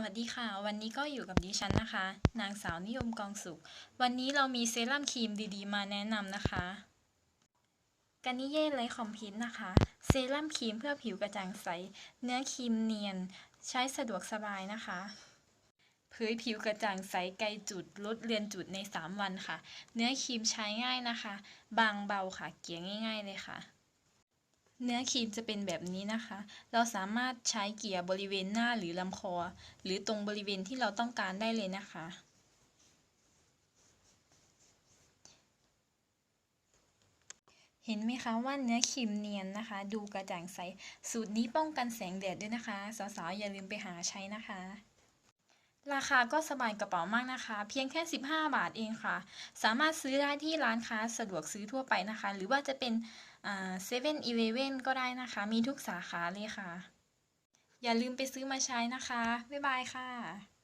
สวัสดีค่ะ วันนี้ก็อยู่กับดิฉันนะคะ นางสาวนิยมกองสุข วันนี้เรามีเซรั่มครีมดีๆ มาแนะนำนะคะกานิเย่ไลท์คอมพิทนะคะ เซรั่มครีมเพื่อผิวกระจ่างใส เนื้อครีมเนียน ใช้สะดวกสบายนะคะเผยผิวกระจ่างใสไกลจุดลดเลือนจุดใน 3 วันค่ะ เนื้อครีมใช้ง่ายนะคะ บางเบาค่ะ เกลี่ยง่าย ๆ เลยค่ะ เนื้อครีมจะเป็นแบบนี้นะคะ เราสามารถใช้เกลี่ยบริเวณหน้าหรือลำคอ หรือตรงบริเวณที่เราต้องการได้เลยนะคะ เห็นไหมคะว่าเนื้อครีมเนียนนะคะ ดูกระจ่างใส สูตรนี้ป้องกันแสงแดดด้วยนะคะ สาวๆอย่าลืมไปหาใช้นะคะ ราคาก็สบายกระเป๋ามากนะคะ เพียงแค่ 15 บาทเองค่ะ สามารถซื้อได้ที่ร้านค้าสะดวกซื้อทั่วไปนะคะ หรือว่าจะเป็นเซเว่นอีเลเว่นก็ได้นะคะ มีทุกสาขาเลยค่ะ อย่าลืมไปซื้อมาใช้นะคะ บ๊ายบายค่ะ